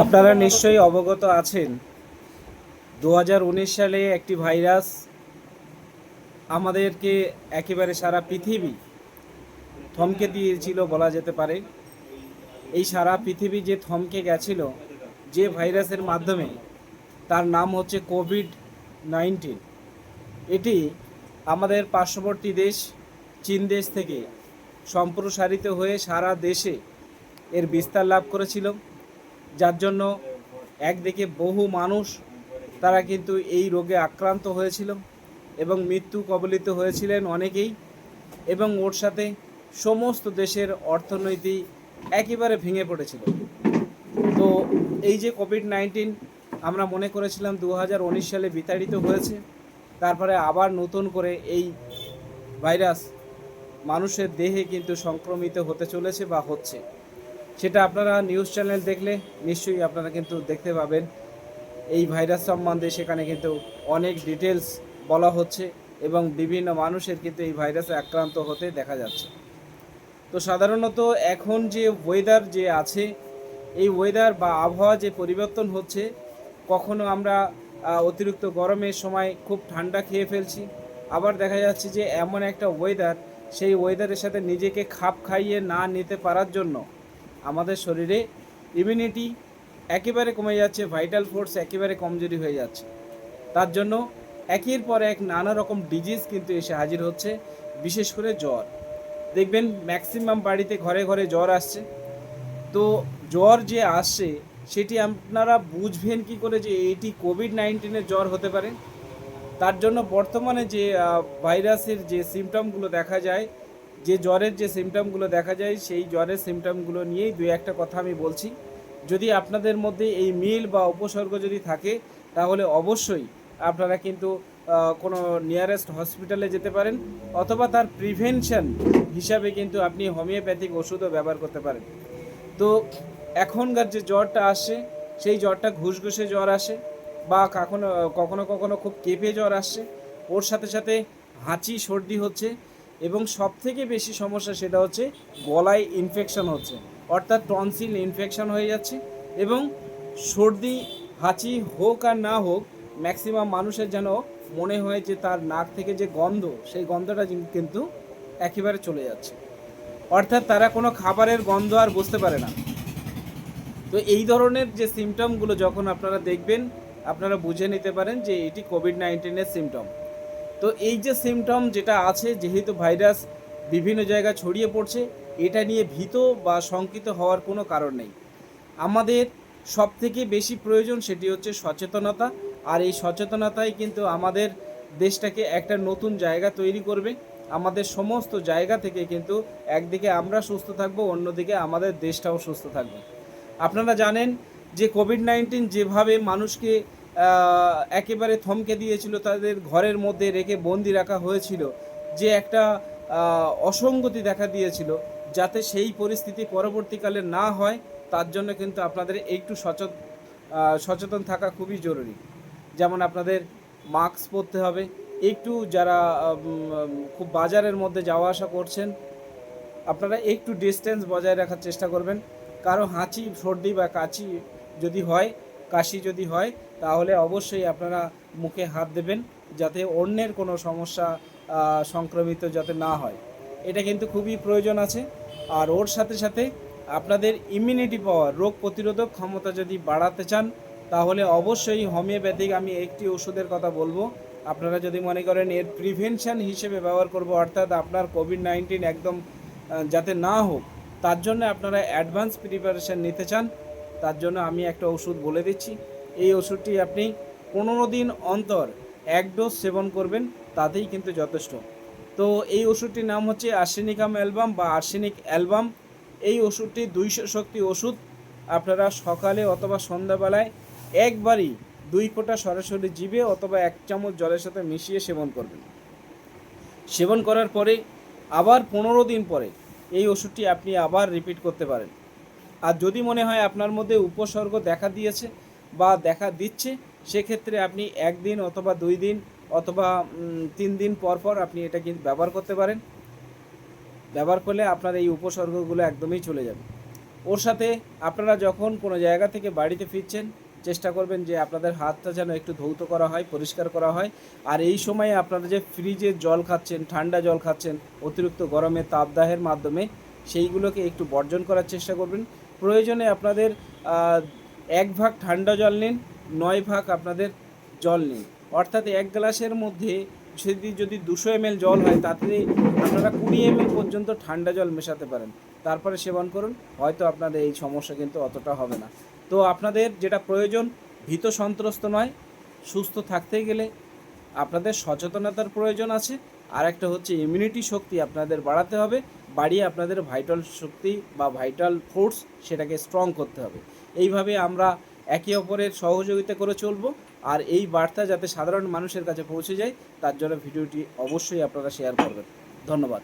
আপনারা নিশ্চয়ই অবগত আছেন দু হাজার উনিশ সালে একটি ভাইরাস আমাদেরকে একেবারে সারা পৃথিবী থমকে দিয়েছিল বলা যেতে পারে। এই সারা পৃথিবী যে থমকে গেছিল যে ভাইরাসের মাধ্যমে তার নাম হচ্ছে কোভিড নাইন্টিন। এটি আমাদের পার্শ্ববর্তী দেশ, চীন দেশ থেকে সম্প্রসারিত হয়ে সারা দেশে এর বিস্তার লাভ করেছিল। যার জন্য একদিকে বহু মানুষ তারা কিন্তু এই রোগে আক্রান্ত হয়েছিল এবং মৃত্যু কবলিত হয়েছিলেন অনেকেই এবং ওর সাথে সমস্ত দেশের অর্থনীতি একেবারে ভেঙে পড়েছিল। তো এই যে কোভিড নাইন্টিন আমরা মনে করেছিলাম দু হাজার উনিশ সালে বিতাড়িত হয়েছে, তারপরে আবার নতুন করে এই ভাইরাস মানুষের দেহে কিন্তু সংক্রমিত হতে চলেছে বা হচ্ছে। সেটা আপনারা নিউজ চ্যানেল দেখলে নিশ্চয়ই আপনারা কিন্তু দেখতে পাবেন। এই ভাইরাস সম্বন্ধে সেখানে কিন্তু অনেক ডিটেলস বলা হচ্ছে এবং বিভিন্ন মানুষের কিন্তু এই ভাইরাসে আক্রান্ত হতে দেখা যাচ্ছে। তো সাধারণত এখন যে ওয়েদার যে আছে, এই ওয়েদার বা আবহাওয়া যে পরিবর্তন হচ্ছে, কখনো আমরা অতিরিক্ত গরমের সময় খুব ঠান্ডা খেয়ে ফেলছি। আবার দেখা যাচ্ছে যে এমন একটা ওয়েদার সেই ওয়েদারের সাথে নিজেকে খাপ খাইয়ে না নিতে পারার জন্য আমাদের শরীরে ইমিউনিটি একেবারে কমে যাচ্ছে ভাইটাল ফোর্স একেবারে কমজোরি হয়ে যাচ্ছে। তার জন্য একের পর এক নানা রকম ডিজিজ কিন্তু এসে হাজির হচ্ছে, বিশেষ করে জ্বর। দেখবেন ম্যাক্সিমাম বাড়িতে ঘরে ঘরে জ্বর আসছে। তো জ্বর যে আসছে, সেটি আপনারা বুঝবেন কি করে যে এটি কোভিড নাইন্টিনের জ্বর হতে পারে। তার জন্য বর্তমানে যে ভাইরাসের যে সিমটমগুলো দেখা যায় যে জ্বরের যে সিমটমগুলো দেখা যায়, সেই জ্বরের সিমটমগুলো নিয়েই দুই একটা কথা আমি বলছি। যদি আপনাদের মধ্যে এই মিল বা উপসর্গ যদি থাকে, তাহলে অবশ্যই আপনারা কিন্তু কোনো নিয়ারেস্ট হসপিটালে যেতে পারেন, অথবা তার প্রিভেনশন হিসাবে কিন্তু আপনি হোমিওপ্যাথিক ওষুধও ব্যবহার করতে পারেন। তো এখনকার যে জ্বরটা আসছে, সেই জ্বরটা ঘুষঘুষে জ্বর আসে, বা কখনো কখনো কখনো খুব কেঁপে জ্বর আসছে। ওর সাথে সাথে হাঁচি, সর্দি হচ্ছে। এবং সব থেকে বেশি সমস্যা সেটা হচ্ছে গলায় ইনফেকশন হচ্ছে, অর্থাৎ টনসিল ইনফেকশন হয়ে যাচ্ছে এবং সর্দি, হাঁচি হোক আর না হোক ম্যাক্সিমাম মানুষের যেন মনে হয় যে তার নাক থেকে যে গন্ধ, সেই গন্ধটা কিন্তু একেবারে চলে যাচ্ছে। অর্থাৎ তারা কোনো খাবারের গন্ধ আর বুঝতে পারে না। তো এই ধরনের যে সিমটমগুলো যখন আপনারা দেখবেন, আপনারা বুঝে নিতে পারেন যে এটি কোভিড নাইন্টিনের সিমটম তো এই যে সিমটম যেটা আছে, যেহেতু ভাইরাস বিভিন্ন জায়গায় ছড়িয়ে পড়ছে, এটা নিয়ে ভীত বা শঙ্কিত হওয়ার কোনো কারণ নেই। আমাদের সব থেকে বেশি প্রয়োজন সেটি হচ্ছে সচেতনতা, আর এই সচেতনতাই কিন্তু আমাদের দেশটাকে একটা নতুন জায়গা তৈরি করবে। আমাদের সমস্ত জায়গা থেকে কিন্তু একদিকে আমরা সুস্থ থাকব, অন্যদিকে আমাদের দেশটাও সুস্থ থাকবে। আপনারা জানেন যে কোভিড নাইন্টিন যেভাবে মানুষকে একেবারে থমকে দিয়েছিল, তাদের ঘরের মধ্যে রেখে বন্দি রাখা হয়েছিল, যে একটা অসঙ্গতি দেখা দিয়েছিল, যাতে সেই পরিস্থিতি পরবর্তীকালে না হয়, তার জন্য কিন্তু আপনাদের একটু সচেতন সচেতন থাকা খুবই জরুরি। যেমন আপনাদের মাস্ক পরতে হবে, একটু যারা খুব বাজারের মধ্যে যাওয়া আসা করছেন, আপনারা একটু ডিস্টেন্স বজায় রাখার চেষ্টা করবেন। কারও হাঁচি, সর্দি বা কাশি যদি হয়, কাশি যদি হয় তাহলে অবশ্যই আপনারা মুখে হাত দেবেন যাতে অন্যের কোনো সমস্যা সংক্রমিত যাতে না হয়। এটা কিন্তু খুবই প্রয়োজন আছে। আর ওর সাথে সাথে আপনাদের ইমিউনিটি পাওয়ার রোগ প্রতিরোধক ক্ষমতা যদি বাড়াতে চান, তাহলে অবশ্যই হোমিওপ্যাথিক আমি একটি ওষুধের কথা বলব। আপনারা যদি মনে করেন এর প্রিভেনশন হিসেবে ব্যবহার করব, অর্থাৎ আপনার কোভিড নাইন্টিন একদম যাতে না হোক, তার জন্য আপনারা অ্যাডভান্স প্রিপারেশন নিতে চান, তার জন্য আমি একটা ওষুধ বলে দিচ্ছি। এই ওষুধটি আপনি পনেরো দিন অন্তর এক ডোজ সেবন করবেন, তাতেই কিন্তু যথেষ্ট। তো এই ওষুধটির নাম হচ্ছে আর্সেনিকাম অ্যালবাম বা আর্সেনিক অ্যালবাম। এই ওষুধটি দুইশো শক্তি ওষুধ। আপনারা সকালে অথবা সন্ধ্যাবেলায় একবারই দুই ফোঁটা সরাসরি জিভে অথবা এক চামচ জলের সাথে মিশিয়ে সেবন করবেন। সেবন করার পরে আবার পনেরো দিন পরে এই ওষুধটি আপনি আবার রিপিট করতে পারেন। আর যদি মনে হয় আপনার মধ্যে উপসর্গ দেখা দিয়েছে বা দেখা দিচ্ছে, সেক্ষেত্রে আপনি একদিন অথবা দুই দিন অথবা তিন দিন পর পর আপনি এটা কিন্তু ব্যবহার করতে পারেন। ব্যবহার করলে আপনার এই উপসর্গগুলো একদমই চলে যাবে। ওর সাথে আপনারা যখন কোনো জায়গা থেকে বাড়িতে ফিরছেন, চেষ্টা করবেন যে আপনাদের হাতটা যেন একটু ধৌত করা হয়, পরিষ্কার করা হয়। আর এই সময়ে আপনারা যে ফ্রিজে জল খাচ্ছেন, ঠান্ডা জল খাচ্ছেন, অতিরিক্ত গরমে তাপদাহের মাধ্যমে, সেইগুলোকে একটু বর্জন করার চেষ্টা করবেন। প্রয়োজনে আপনাদের এক ভাগ ঠান্ডা জল নিন, নয় ভাগ আপনাদের জল নিন। অর্থাৎ এক গ্লাসের মধ্যে যদি যদি দুশো এম জল হয়, তাতে আপনারা কুড়ি এম পর্যন্ত ঠান্ডা জল মেশাতে পারেন। তারপরে সেবন করুন, হয়তো আপনাদের এই সমস্যা কিন্তু অতটা হবে না। তো আপনাদের যেটা প্রয়োজন, ভীত সন্ত্রস্ত নয়, সুস্থ থাকতে গেলে আপনাদের সচেতনতার প্রয়োজন আছে। আর একটা হচ্ছে ইমিউনিটি শক্তি আপনাদের বাড়াতে হবে। বাড়িয়ে আপনাদের ভাইটাল শক্তি বা ভাইটাল ফোর্স সেটাকে স্ট্রং করতে হবে। এইভাবে আমরা একে অপরের সহযোগিতা করে চলবো আর এই বার্তা যাতে সাধারণ মানুষের কাছে পৌঁছে যায়, তার জন্য ভিডিওটি অবশ্যই আপনারা শেয়ার করবেন। ধন্যবাদ।